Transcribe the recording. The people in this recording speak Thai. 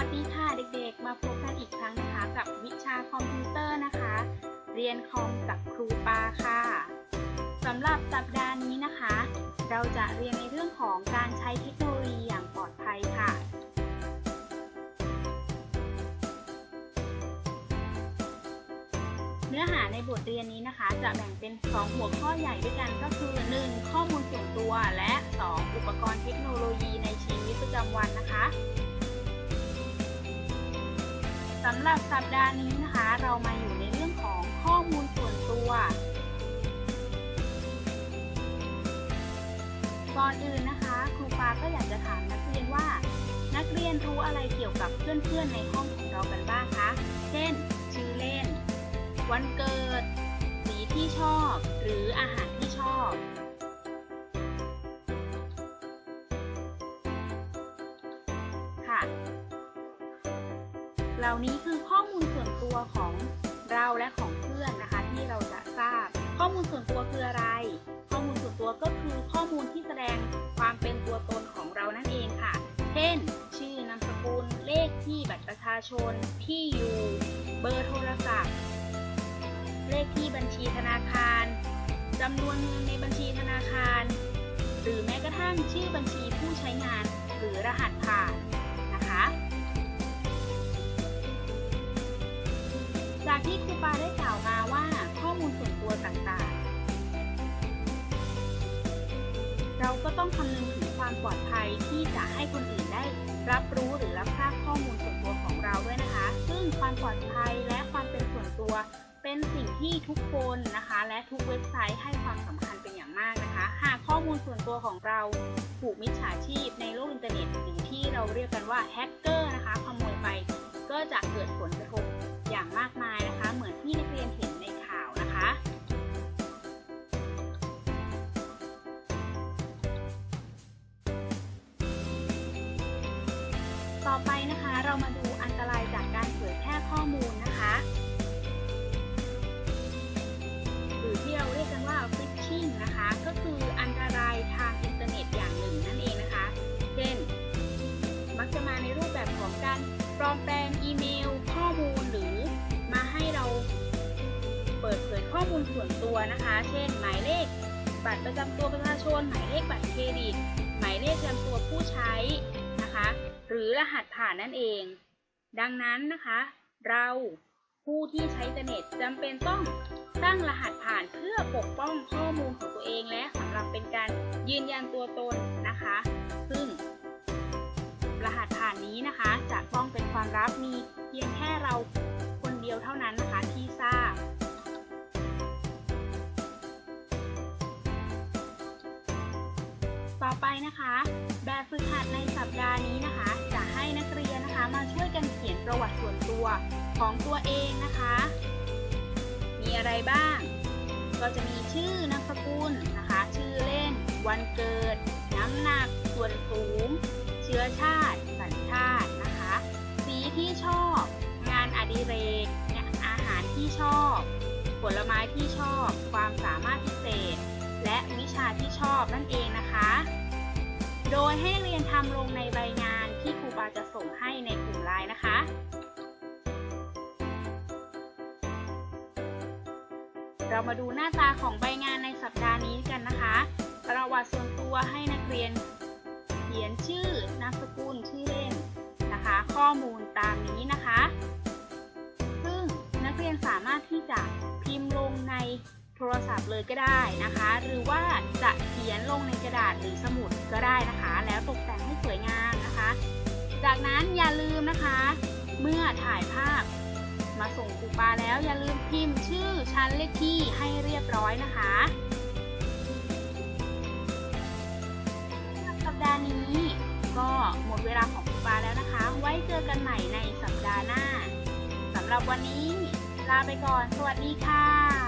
วัสดีค่ะเด็กๆ มาพบกันอีกครั้งนะคะ กับวิชาคอมพิวเตอร์นะคะ เรียนคอมกับครูปาค่ะสำหรับสัปดาห์นี้นะคะ เราจะเรียนในเรื่องของการใช้เทคโนโลยีอย่างปลอดภัยค่ะ เนื้อหาในบทเรียนนี้นะคะ จะแบ่งเป็น 2 หัวข้อใหญ่ด้วยกันก็คือ 1. ข้อมูลส่วนตัวและ 2. อุปกรณ์เทคโนโลยีในชีวิตประจำวันนะคะ สำหรับสัปดาห์นี้นะคะ เรามาอยู่ในเรื่องของข้อมูลส่วนตัว ก่อนอื่นนะคะ ครูปาก็อยากจะถามนักเรียนว่า นักเรียนรู้อะไรเกี่ยวกับเพื่อนๆในห้องของเรากันบ้างคะ เช่น ชื่อเล่น วันเกิด สีที่ชอบ หรืออาหารที่ชอบค่ะ เหล่านี้คือข้อมูลส่วนตัวของเราและของเพื่อนนะคะ ที่เราจะทราบ ข้อมูลส่วนตัวคืออะไร ข้อมูลส่วนตัวก็คือข้อมูลที่แสดงความเป็นตัวตนของเรานั่นเองค่ะ เช่น ชื่อนามสกุลเลขที่บัตรประชาชน ที่อยู่ เบอร์โทรศัพท์ เลขที่บัญชีธนาคารจำนวนเงินในบัญชีธนาคาร หรือแม้กระทั่งชื่อบัญชีผู้ใช้งาน หรือรหัสผ่าน จากที่ครูปาได้กล่าวมาว่าข้อมูลส่วนตัวต่างๆ เราก็ต้องคำนึงถึงความปลอดภัยที่จะให้คนอื่นได้รับรู้หรือรับทราบข้อมูลส่วนตัวของเราด้วยนะคะ ซึ่งความปลอดภัยและความเป็นส่วนตัว เป็นสิ่งที่ทุกคนนะคะ และทุกเว็บไซต์ให้ความสำคัญเป็นอย่างมากนะคะ หากข้อมูลส่วนตัวของเราถูกมิจฉาชีพในโลกอินเทอร์เน็ตหรือที่เราเรียกกันว่าแฮกเกอร์นะคะขโมยไป ต่อไปนะคะเรามาดูอันตรายจากการเผยแพร่ข้อมูลนะคะ หรือที่เราเรียกกันว่า phishing นะคะ ก็คืออันตรายทางอินเทอร์เน็ตอย่างหนึ่งนั่นเองนะคะ เช่น มักจะมาในรูปแบบของการปลอมแปลงอีเมล ข้อมูลหรือมาให้เราเปิดเผยข้อมูลส่วนตัวนะคะ เช่น หมายเลข บัตรประจำตัวประชาชน หมายเลขบัตรเครดิต หมายเลขประจำตัวผู้ใช้ หรือรหัสผ่านนั่นเอง ดังนั้นนะคะ เราผู้ที่ใช้อินเทอร์เน็ตจำเป็นต้องตั้งรหัสผ่านเพื่อปกป้องข้อมูลของตัวเองและสำหรับเป็นการยืนยันตัวตนนะคะ ซึ่ง รหัสผ่านนี้นะคะจะต้องเป็นความลับมีเพียงแค่เรา ต่อไปนะคะ แบบฝึกหัดในสัปดาห์นี้นะคะ จะให้นักเรียนนะคะมาช่วยกันเขียนประวัติส่วนตัวของตัวเองนะคะ มีอะไรบ้าง ก็จะมีชื่อนามสกุลนะคะ ชื่อเล่น วันเกิด น้ำหนัก ส่วนสูง เชื้อชาติ สัญชาตินะคะ สีที่ชอบ งานอดิเรกเนี่ยอาหารที่ชอบ ผลไม้ที่ชอบ ความสามารถพิ ทำลงในใบงานที่ครูปาจะส่งให้ในกลุ่มไลน์นะคะ เรามาดูหน้าตาของใบงานในสัปดาห์นี้กันนะคะ ประวัติส่วนตัวให้นักเรียนเขียนชื่อนามสกุลชื่อเล่นนะคะ ข้อมูลตามนี้นะคะ ซึ่งนักเรียนสามารถที่จะ โทรศัพท์เลยก็ได้นะคะ หรือว่าจะเขียนลงในกระดาษหรือสมุดก็ได้นะคะ แล้วตกแต่งให้สวยงามนะคะ จากนั้นอย่าลืมนะคะ เมื่อถ่ายภาพมาส่งครูปาแล้วอย่าลืมพิมพ์ชื่อชั้นเลขที่ให้เรียบร้อยนะคะสัปดาห์นี้ก็หมดเวลาของครูปาแล้วนะคะ ไว้เจอกันใหม่ในสัปดาห์หน้าสำหรับวันนี้ลาไปก่อน สวัสดีค่ะ